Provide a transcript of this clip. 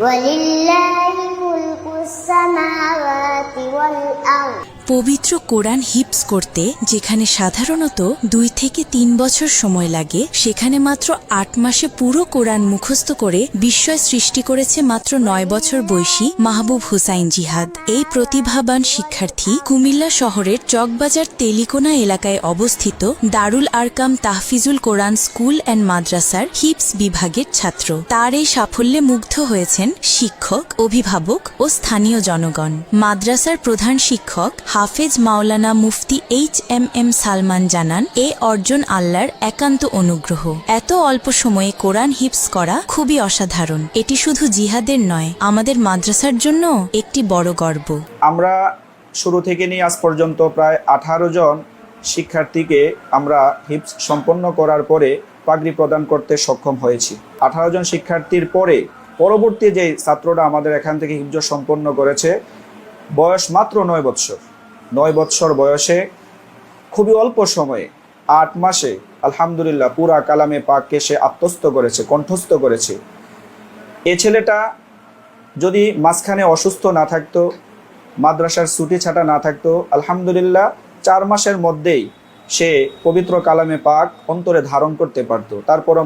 ولله ملك السماوات والأرض. পবিত্র কোরআন হিপস করতে, যেখানে সাধারণত দুই থেকে তিন বছর সময় লাগে, সেখানে মাত্র আট মাসে পুরো কোরআন মুখস্থ করে বিস্ময় সৃষ্টি করেছে মাত্র নয় বছর বয়সী মাহবুব হুসাইন জিহাদ। এই প্রতিভাবান শিক্ষার্থী কুমিল্লা শহরের চকবাজার তেলিকোনা এলাকায় অবস্থিত দারুল আরকাম তাহফিজুল কোরআন স্কুল অ্যান্ড মাদ্রাসার হিপস বিভাগের ছাত্র। তার এই সাফল্যে মুগ্ধ হয়েছেন শিক্ষক, অভিভাবক ও স্থানীয় জনগণ। মাদ্রাসার প্রধান শিক্ষক হাফেজ মাওলানা মুফতি এইচ এম এম সালমান জানান, এ অর্জন আল্লাহর একান্ত অনুগ্রহ। এত অল্প সময়ে কোরআন হিপস করা খুবই অসাধারণ। এটি শুধু জিহাদের নয়, আমাদের মাদ্রাসার জন্য একটি বড় গর্ব। আমরা শুরু থেকে নিয়ে আজ পর্যন্ত প্রায় আঠারো জন শিক্ষার্থীকে আমরা হিপস সম্পন্ন করার পরে পাগড়ি প্রদান করতে সক্ষম হয়েছি। আঠারো জন শিক্ষার্থীর পরে পরবর্তী যে ছাত্ররা আমাদের এখান থেকে হিপজ সম্পন্ন করেছে, বয়স মাত্র নয় বৎসর। নয় বৎসর বয়সে, খুবই অল্প সময়ে, আট মাসে, আলহামদুলিল্লাহ, পুরা কালামে পাককে সে আত্মস্থ করেছে, কণ্ঠস্থ করেছে। এ ছেলেটা যদি মাঝখানে অসুস্থ না থাকতো, মাদ্রাসার ছুটি ছাটা না থাকতো, আলহামদুলিল্লাহ, চার মাসের মধ্যেই সে পবিত্র কালামে পাক অন্তরে ধারণ করতে পারতো। তারপরও